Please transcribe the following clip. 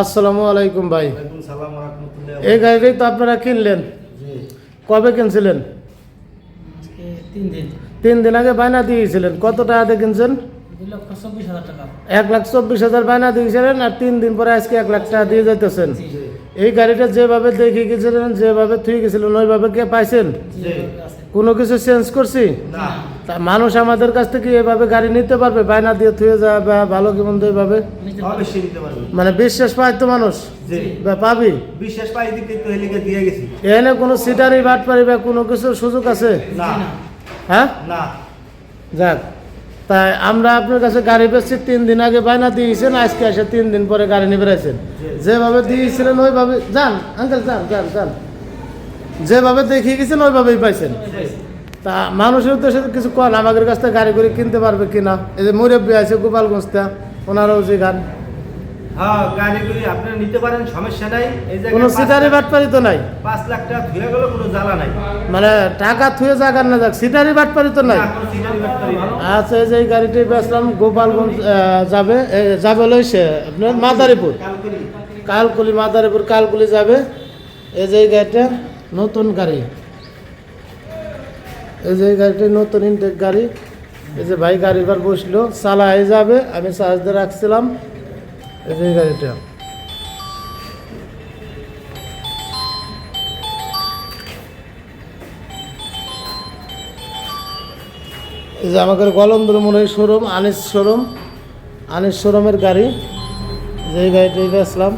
আসসালামু আলাইকুম ভাই। এই গাড়িটাই তো আপনারা কিনলেন? কবে কিনছিলেন? তিন দিন। আগে বায়না দিয়েছিলেন। কত টাকা দিয়ে কিনছেন? এক লাখ চব্বিশ হাজার বায়না দিয়েছিলেন আর তিন দিন পরে আজকে এক লাখ টাকা দিয়ে যাইতেছেন। জি। এই গাড়িটা যেভাবে দেখে গেছিলেন যেভাবে থুয়ে গেছিলেন ওইভাবে কে পাইছেন? কোনো কিছু চেঞ্জ করছি? তা মানুষ আমাদের কাছ থেকে এভাবে গাড়ি নিতে পারবে? বায়না দিয়ে থুয়ে যায় বা ভালো কি মন্দ এইভাবে মানে বিশ্বাস পায় তো মানুষ? বা পাবি? বিশেষ পাই দিতে তো দিয়ে গেছি। এখানে কোনো সিটারি বাট পারি বা কোনো কিছুর সুযোগ আছে? হ্যাঁ? যাক। তাই আমরা আপনার কাছে গাড়ি পেয়েছি তিন দিন আগে বায়না দিয়েছেন, আজকে এসে তিন দিন পরে গাড়ি নিয়ে বেড়াইছেন। যেভাবে দিয়েছিলেন ওইভাবে যান, আঙ্কেল, যান যান যান। যেভাবে দেখিয়ে গেছেন, ওইভাবেই পাইছেন। তা মানুষের উদ্দেশ্যে কিছু কল আমাদের কাছ থেকে গাড়ি করে কিনতে পারবে কিনা? এই যে মুরব্বী আছে গোপালগঞ্জটা, ওনারাও যে গান। হ্যাঁ গাড়িগুলি আপনারা নিতে পারেন সমস্যা নাই। এই জায়গায় কোনো সিটারি বাটপারি তো নাই? পাঁচ লাখ টাকা ধুয়ে গেল কোনো জ্বালা নাই। মানে টাকা থুয়ে না যাক সিটারি বাটপারি তো নাই। আচ্ছা এই যে গাড়িটি বেচলাম গোপালগঞ্জ যাবে আপনার মাদারীপুর। কালকুলি। মাদারীপুর কালকুলি যাবে। এই যে গাড়িটা নতুন গাড়ি। এই যে গাড়িটা নতুন ইনটেক গাড়ি। এই যে ভাই গাড়ি বার বসল চালাই যাবে আমি চার্জ দিয়ে রাখছিলাম। এই গাড়িটা এই যে আমাদের গলন্দ্র মোড়ের শোরুম, আনিস শোরুম, আনিস শোরুমের গাড়ি। যে গাড়িটা বেচলাম